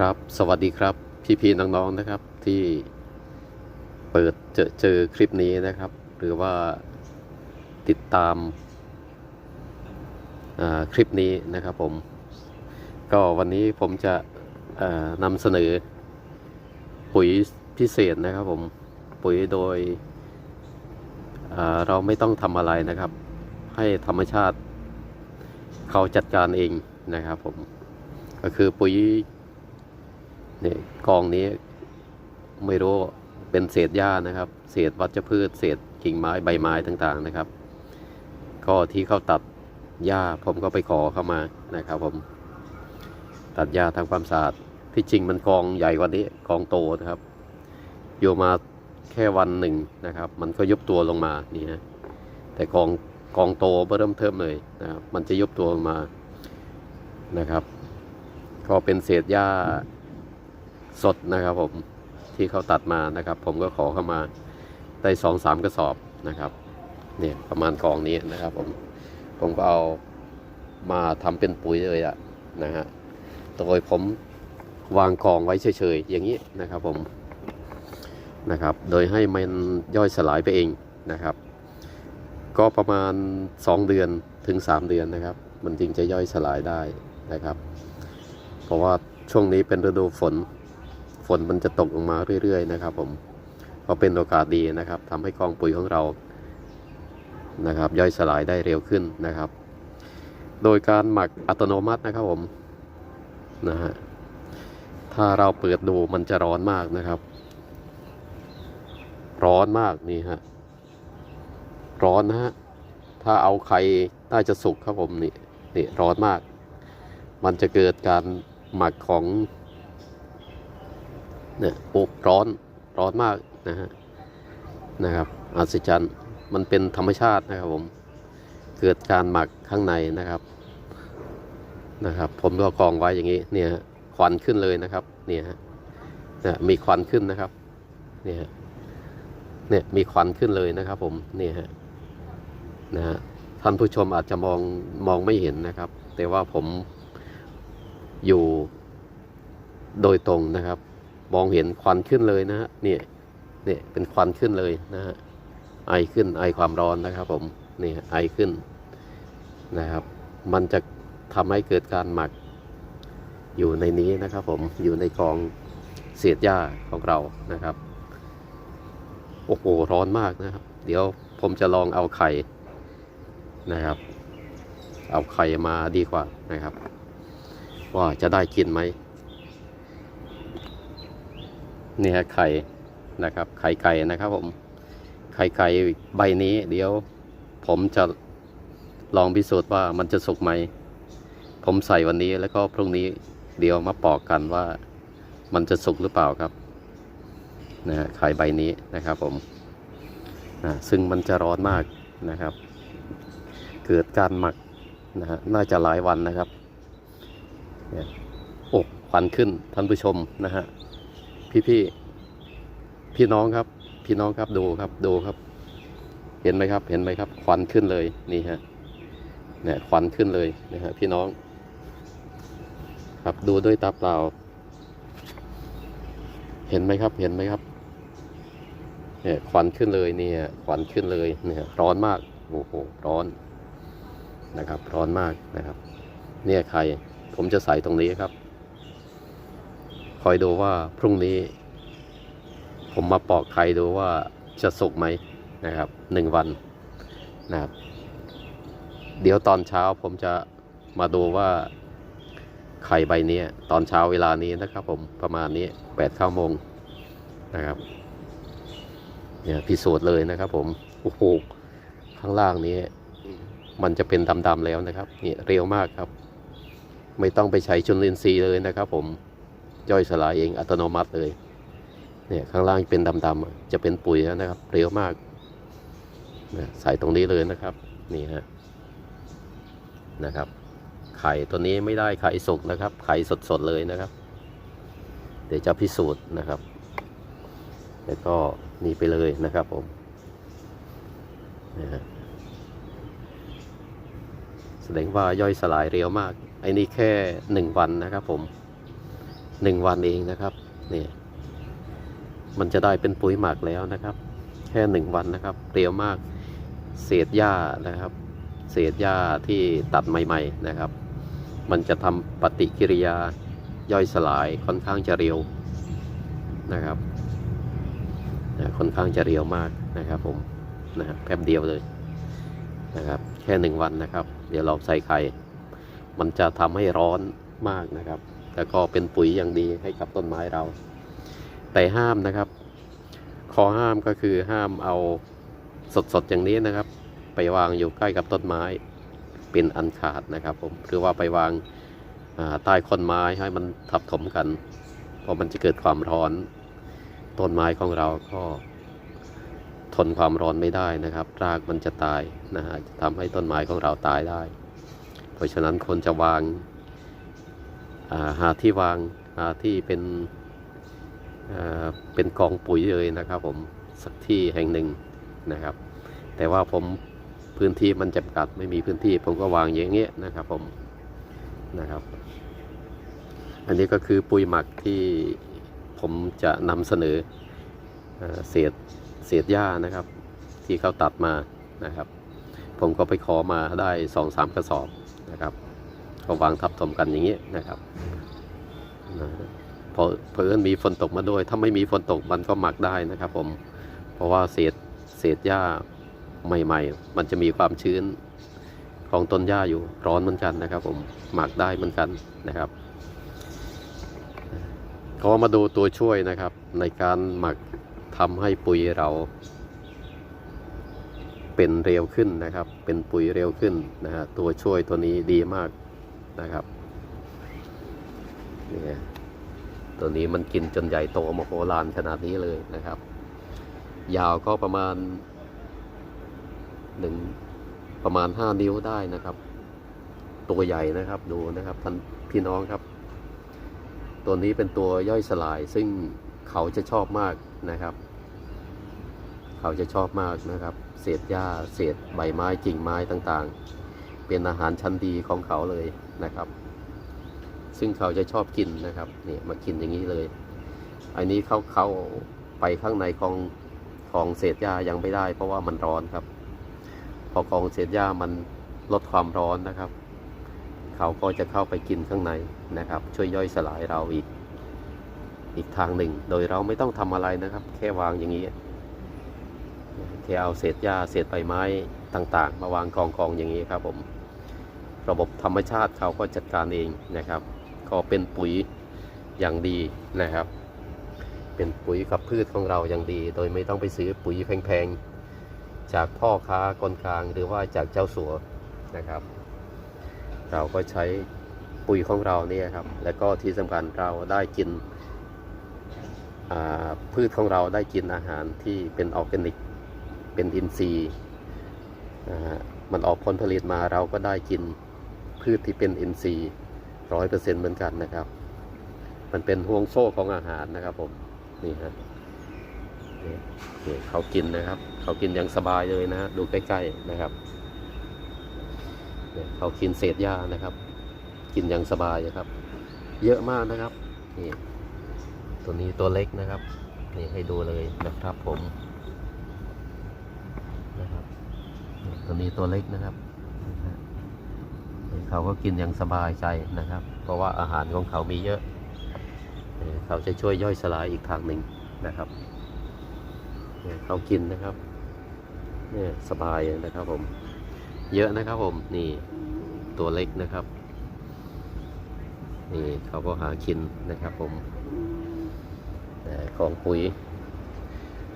ครับ สวัสดีครับพี่ๆน้องๆนะครับที่เปิดเจอเจอคลิปนี้นะครับ หรือว่าติดตามาคลิปนี้นะครับผม ก็วันนี้ผมจะนำเสนอปุ๋ยพิเศษนะครับผมปุ๋ยโดยเราไม่ต้องทำอะไรนะครับ ให้ธรรมชาติเขาจัดการเองนะครับผมก็คือปุ๋ย นี่กองนี้ไม่รู้เป็นเศษหญ้านะครับ เศษวัชพืช เศษกิ่งไม้ใบไม้ต่างๆนะครับ ก็ที่เขาตัดหญ้าผมก็ไปขอเข้ามานะครับ ผม ตัดหญ้าทำความสะอาดที่จริงมันกองใหญ่กว่านี้กองโตนะครับอยู่มาแค่วันหนึ่งนะครับ มันก็ยุบตัวลงมานี่ฮะแต่กองกองโตเริ่มเทิมเลยนะครับ มันจะยุบตัวลงมานะครับ ก็เป็นเศษหญ้า สดนะครับผมที่เขาตัดมานะครับ ผมก็ขอเข้ามาได้สองสามกระสอบนะครับเนี่ยประมาณกองนี้นะครับผมผมก็เอามาทำเป็นปุ๋ยเลยอะนะฮะโดยผมวางกองไว้เฉยๆอย่างนี้นะครับผมนะครับ โดยให้มันย่อยสลายไปเองนะครับ ก็ประมาณ 2 เดือนถึง 3 เดือนนะครับ มันจึงจะย่อยสลายได้นะครับ เพราะว่าช่วงนี้เป็นฤดูฝน ฝนมันจะตกลงมาเรื่อย ๆ นะครับ ผมก็เป็นโอกาสดีนะครับทำให้กองปุ๋ยของเรานะครับ ย่อยสลายได้เร็วขึ้นนะครับ โดยการหมักอัตโนมัตินะครับผมนะฮะถ้าเราเปิดดูมันจะร้อนมากนะครับ ร้อนมากนี่ฮะร้อนนะฮะถ้าเอาไข่น่าจะสุกครับผมนี่นี่ร้อนมาก มันจะเกิดการหมักของ เนี่ยโอบร้อนร้อนมากนะฮะนะครับอัศจรรย์มันเป็นธรรมชาตินะครับผมเกิดการหมักข้างในนะครับนะครับ ผมก็กองไว้อย่างนี้เนี่ยควันขึ้นเลยนะครับเนี่ยฮะเนี่ยมีควันขึ้นนะครับเนี่ยเนี่ยมีควันขึ้นเลยนะครับ ผมเนี่ยฮะนะฮะท่านผู้ชมอาจจะมองมองไม่เห็นนะครับ แต่ว่าผมอยู่โดยตรงนะครับ มองเห็นควันขึ้นเลยนะฮะเนี่ยเนี่ยเป็นควันขึ้นเลยนะฮะไอขึ้นไอความร้อนนะครับผมนี่ไอขึ้นนะครับ มันจะทำให้เกิดการหมักอยู่ในนี้นะครับผมอยู่ในกองเศษหญ้าของเรานะครับโอ้โหร้อนมากนะครับ เดี๋ยวผมจะลองเอาไข่นะครับ เอาไข่มาดีกว่านะครับ ว่าจะได้กินไหม นี่ฮะไข่นะครับ ไข่ไก่นะครับผม ไข่ไก่ใบนี้เดี๋ยว ผมจะลองพิสูจน์ว่ามันจะสุกไหม ผมใส่วันนี้แล้วก็พรุ่งนี้เดี๋ยวมาปอกกันว่ามันจะสุกหรือเปล่าครับนะฮะไข่ใบนี้นะครับผมนะซึ่งมันจะร้อนมากนะครับ เกิดการหมักนะฮะน่าจะหลายวันนะครับอ้ควันขึ้นท่านผู้ชมนะฮะ พี่พี่พี่น้องครับ พี่น้องครับดูครับดูครับ เห็นไหมครับ เห็นไหมครับ ควันขึ้นเลยนี่ฮะเนี่ยควันขึ้นเลยนะฮะพี่น้อง ครับดูด้วยตาเปล่า เห็นไหมครับ เห็นไหมครับเนี่ยควันขึ้นเลยเนี่ยควันขึ้นเลยเนี่ยร้อนมากโอ้โหร้อนนะครับ ร้อนมากนะครับ เนี่ยใครผมจะใส่ตรงนี้ครับ คอยดูว่าพรุ่งนี้ ผมมาปอกไข่ดูว่าจะสุกไหมนะครับหนึ่งวันนะครับเดี๋ยวตอนเช้าผมจะมาดูว่าไข่ใบนี้ตอนเช้าเวลานี้นะครับผมประมาณนี้แปดข้าโมงนะครับเนี่ยพิสูจน์เลยนะครับผมโอ้โหข้างล่างนี้ มันจะเป็นดำๆแล้วนะครับเนี่ยเร็วมากครับ ไม่ต้องไปใช้จุลินทรีย์เลยนะครับผม ย่อยสลายเองอัตโนมัติเลยเนี่ยข้างล่างเป็นดำๆจะเป็นปุ๋ยนะครับเร็วมากนะใส่ตรงนี้เลยนะครับนี่ฮะนะครับ ไข่ตัวนี้ไม่ได้ไข่สุกนะครับ ไข่สดๆเลยนะครับ เดี๋ยวจะพิสูจน์นะครับ แล้วก็นี่ไปเลยนะครับผมนะฮะแสดงว่าย่อยสลายเร็วมากไอ้นี่แค่หนึ่งวันนะครับผม หนึ่งวันเองนะครับนี่มันจะได้เป็นปุ๋ยหมักแล้วนะครับ แค่หนึ่งวันนะครับเร็วมากเศษหญ้านะครับ เศษหญ้าที่ตัดใหม่ ๆนะครับ มันจะทำปฏิกิริยาย่อยสลายค่อนข้างจะเร็วนะครับค่อนข้างจะเร็วมากนะครับผมนะครับแป๊บเดียวเลยนะครับ แค่หนึ่งวันนะครับ เดี๋ยวเราใส่ไข่ มันจะทำให้ร้อนมากนะครับ แล้วก็เป็นปุ๋ยอย่างดีให้กับต้นไม้เรา แต่ห้ามนะครับ ข้อห้ามก็คือห้ามเอาสดๆอย่างนี้นะครับ ไปวางอยู่ใกล้กับต้นไม้เป็นอันขาดนะครับผมหรือว่าไปวางาใต้คนไม้ให้มันทับถมกันเพราะมันจะเกิดความร้อน ต้นไม้ของเราก็ทนความร้อนไม่ได้นะครับ รากมันจะตายนะฮะจะทำให้ต้นไม้ของเราตายได้ เพราะฉะนั้นคนจะวาง หาที่วางหาที่เป็นเป็นกองปุ๋ยเลยนะครับผมสักที่แห่งหนึ่งนะครับ แต่ว่าผมพื้นที่มันจำกัดไม่มีพื้นที่ผมก็วางอย่างเงี้ยนะครับผมนะครับ อันนี้ก็คือปุ๋ยหมักที่ผมจะนำเสนอเศษเศษหญ้านะครับ ที่เขาตัดมานะครับ ผมก็ไปขอมาได้สองสามกระสอบนะครับ ก็วางทับถมกันอย่างนี้นะครับพอเพื่อญมีฝนตกมาด้วย ถ้าไม่มีฝนตกมันก็หมักได้นะครับ ผม เพราะว่าเศษเศษหญ้าใหม่ ๆ มันจะมีความชื้นของต้นหญ้าอยู่ร้อนเหมือนกันนะครับ ผมหมักได้เหมือนกันนะครับก็มาดูตัวช่วยนะครับ ในการหมักทำให้ปุ๋ยเรา เป็นเร็วขึ้นนะครับ เป็นปุ๋ยเร็วขึ้นนะฮะตัวช่วยตัวนี้ดีมาก นะครับนี่ตัวนี้มันกินจนใหญ่โตมโหฬารขนาดนี้เลยนะครับ ยาวก็ประมาณหนึ่งประมาณห้านิ้วได้นะครับ ตัวใหญ่นะครับดูนะครับท่านพี่น้องครับ ตัวนี้เป็นตัวย่อยสลายซึ่งเขาจะชอบมากนะครับ เขาจะชอบมากนะครับ เศษหญ้าเศษใบไม้กิ่งไม้ต่างๆ เป็นอาหารชั้นดีของเขาเลย นะครับ ซึ่งเขาจะชอบกินนะครับเนี่ยมากินอย่างนี้เลย อันนี้เขาเขาไปข้างในของของเศษหญ้ายังไม่ได้ เพราะว่ามันร้อนครับ พอของเศษหญ้ามันลดความร้อนนะครับ เขาก็จะเข้าไปกินข้างในนะครับ ช่วยย่อยสลายเราอีก อีกทางหนึ่ง โดยเราไม่ต้องทำอะไรนะครับ แค่วางอย่างนี้แค่เอาเศษหญ้าเศษใบไม้ต่างๆ มาวางกองกองๆอย่างนี้ครับผม ระบบธรรมชาติเขาก็จัดการเองนะครับ ก็เป็นปุ๋ยอย่างดีนะครับ เป็นปุ๋ยกับพืชของเราอย่างดี โดยไม่ต้องไปซื้อปุ๋ยแพงๆ จากพ่อค้าคนกลางหรือว่าจากเจ้าสัวนะครับ เราก็ใช้ปุ๋ยของเราเนี่ยครับ แล้วก็ที่สำคัญเราได้กินพืชของเราได้กินอาหารที่เป็นออร์แกนิก เป็นอินทรีย์มันออกผลผลิตมาเราก็ได้กิน พืชที่เป็นอินทรีย์ร้อยเปอร์เซ็นต์เหมือนกันนะครับ มันเป็นห่วงโซ่ของอาหารนะครับผมนี่ฮะนี่เขากินนะครับ เขากินอย่างสบายเลยนะฮะดูใกล้ๆนะครับนี่เขากินเศษหญ้านะครับ กินอย่างสบายนะครับ เยอะมากนะครับนี่ตัวนี้ตัวเล็กนะครับนี่ให้ดูเลยนะครับผมนะครับตัวนี้ตัวเล็กนะครับ เขาก็กินอย่างสบายใจนะครับ เพราะว่าอาหารของเขามีเยอะ เขาจะช่วยย่อยสลายอีกทางหนึ่งนะครับเขากินนะครับเนี่ยสบายนะครับผม เยอะนะครับผมนี่ตัวเล็กนะครับนี่เขาก็หากินนะครับผมของปุ๋ย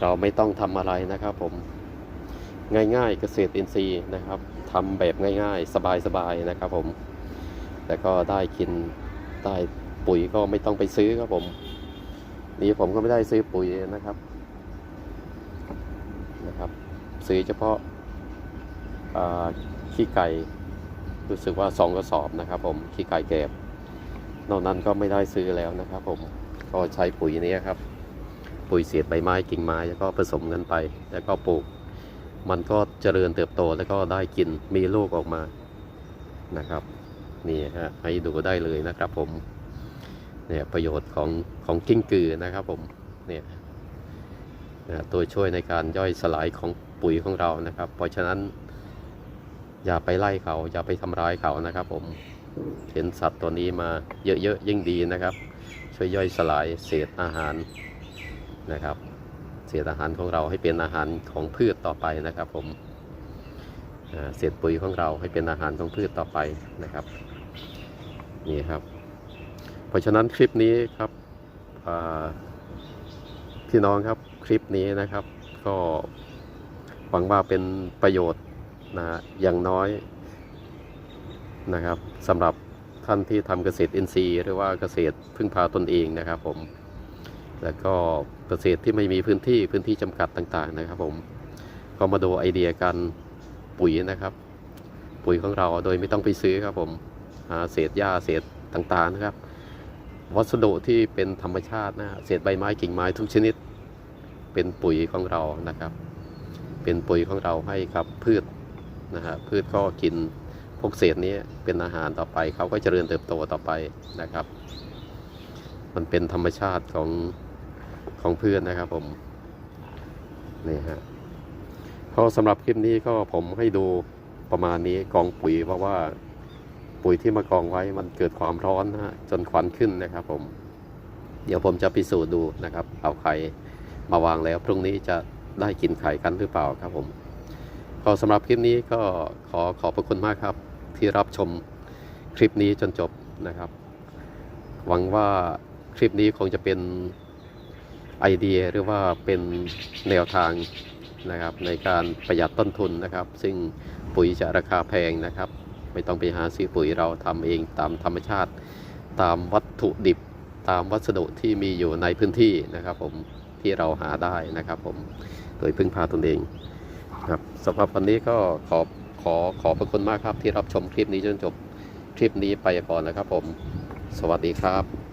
เราไม่ต้องทำอะไรนะครับผมง่ายๆเกษตรอินทรีย์นะครับ ทำแบบง่ายๆ สบายๆนะครับผม แล้วก็ได้กินได้ปุ๋ยก็ไม่ต้องไปซื้อครับผม นี่ผมก็ไม่ได้ซื้อปุ๋ยนะครับนะครับ ซื้อเฉพาะาขี้ไก่รู้สึกว่าสองกระสอบนะครับ ผมขี้ไก่แกบนอกนั้นก็ไม่ได้ซื้อแล้วนะครับ ผมก็ใช้ปุ๋ยนี้ครับ ปุ๋ยเศษใบไม้กิ่งไม้แล้วก็ผสมกันไป แล้วก็ปลูก มันก็เจริญเติบโตแล้วก็ได้กินมีลูกออกมานะครับนี่ฮะให้ดูได้เลยนะครับผมเนี่ยประโยชน์ของของกิ้งกือนะครับผมเนี่ยตัวช่วยในการย่อยสลายของปุ๋ยของเรานะครับ เพราะฉะนั้น อย่าไปไล่เขา อย่าไปทำร้ายเขานะครับ ผมเห็นสัตว์ตัวนี้มาเยอะๆยิ่งดีนะครับ ช่วยย่อยสลายเศษอาหารนะครับ เศษอาหารของเราให้เป็นอาหารของพืชต่อไปนะครับ ผมเศษปุ๋ยของเราให้เป็นอาหารของพืชต่อไปนะครับนี่ครับ เพราะฉะนั้นคลิปนี้ครับพี่น้องครับคลิปนี้นะครับ ก็หวังว่าเป็นประโยชน์นะอย่างน้อยนะครับสำหรับท่านที่ทำเกษตรอินทรีย์ หรือว่าเกษตรพึ่งพาตนเองนะครับผม แล้วก็เกษตรที่ไม่มีพื้นที่พื้นที่จำกัดต่างๆนะครับผมก็มาดูไอเดียการปุ๋ยนะครับ ปุ๋ยของเราโดยไม่ต้องไปซื้อครับผมหาเศษหญ้าเศษต่างๆนะครับ วัสดุที่เป็นธรรมชาตินะเศษใบไม้กิ่งไม้ทุกชนิด เป็นปุ๋ยของเรานะครับ เป็นปุ๋ยของเราให้กับพืชนะฮะพืชก็กินพวกเศษนี้เป็นอาหารต่อไปเขาก็เจริญเติบโตต่อไปนะครับ มันเป็นธรรมชาติของ ของเพืชนนะครับผมนี่ฮะก็สำหรับคลิปนี้ก็ผมให้ดูประมาณนี้กองปุ๋ย เพราะว่าปุ๋ยที่มากองไว้มันเกิดความร้อนนะฮะจนควันขึ้นนะครับผม เดี๋ยวผมจะพิสูจน์ดูนะครับ เอาไข่มาวางแล้วพรุ่งนี้จะได้กินไข่กันหรือเปล่าครับผมก็สำหรับคลิปนี้ก็ขอขอบพระคุณมากครับ ที่รับชมคลิปนี้จนจบนะครับ หวังว่าคลิปนี้คงจะเป็น ไอเดียหรือว่าเป็นแนวทางนะครับในการประหยัดต้นทุนนะครับ ซึ่งปุ๋ยจะราคาแพงนะครับ ไม่ต้องไปหาซื้อปุ๋ยเราทำเองตามธรรมชาติ ตามวัตถุดิบตามวัสดุที่มีอยู่ในพื้นที่นะครับ ผมที่เราหาได้นะครับ ผมโดยพึ่งพาตนเองครับสำหรับวันนี้ก็ขอขอขอบพระคุณมากครับที่รับชมคลิปนี้จนจบคลิปนี้ไปก่อนนะครับ ผม สวัสดีครับ